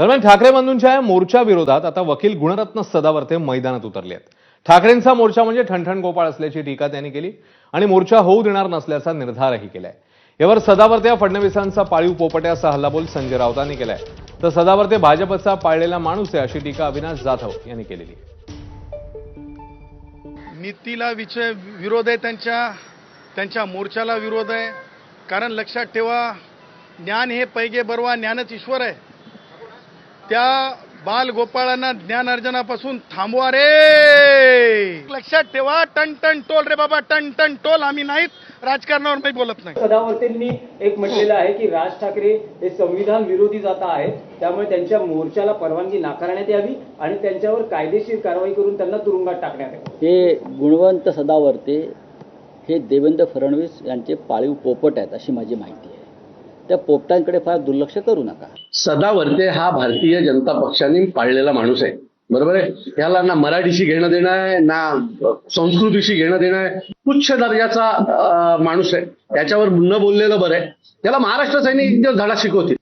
दरम्यान ठाकरे बंधूंच्या या मोर्चा विरोधात आता वकील गुणरत्न सदावर्ते मैदानात उतरले आहेत. ठाकरेंचा मोर्चा म्हणजे ठणठण गोपाळ असल्याची टीका त्यांनी केली आणि मोर्चा होऊ देणार नसल्याचा निर्धारही केलाय. यावर सदावर्ते या फडणवीसांचा पाळीव पोपट्या असा हल्लाबोल संजय राऊतांनी केलाय. तर सदावर्ते भाजपचा पाळलेला माणूस आहे अशी टीका अविनाश जाधव यांनी केलेली नीतीला विषय विरोध आहे त्यांच्या त्यांच्या मोर्चाला विरोध आहे. कारण लक्षात ठेवा ज्ञान हे पैगे बरवा ज्ञानच ईश्वर आहे. त्या बाल गोपाळांना ज्ञान अर्जनापासून थांबवा रे. लक्षात ठेवा. टन टन टोल रे बाबा. टन टन टोल. आम्ही नाहीत. राजकारणावर मी बोलत नाही. सदावर्तेंनी एक म्हटलेलं आहे की राज ठाकरे हे संविधान विरोधी जाता आहेत. त्यामुळे त्यांच्या मोर्चाला परवानगी नाकारण्यात यावी आणि त्यांच्यावर कायदेशीर कारवाई करून त्यांना तुरुंगात टाकण्यात यावं. हे गुणवंत सदावर्ते हे देवेंद्र फडणवीस यांचे पाळीव पोपट आहेत अशी माझी माहिती आहे. त्या पोपटांकडे फार दुर्लक्ष करू नका. सदावर्ते हा भारतीय जनता पक्षाने पाळलेला माणूस आहे. बरोबर आहे? याला ना मराठीशी घेणं देणं आहे ना संस्कृतीशी घेणं देणं आहे. तुच्छ दर्जाचा माणूस आहे. त्याच्यावर न बोललेलं बरं आहे. त्याला महाराष्ट्र सैनिक धडा शिकवतील.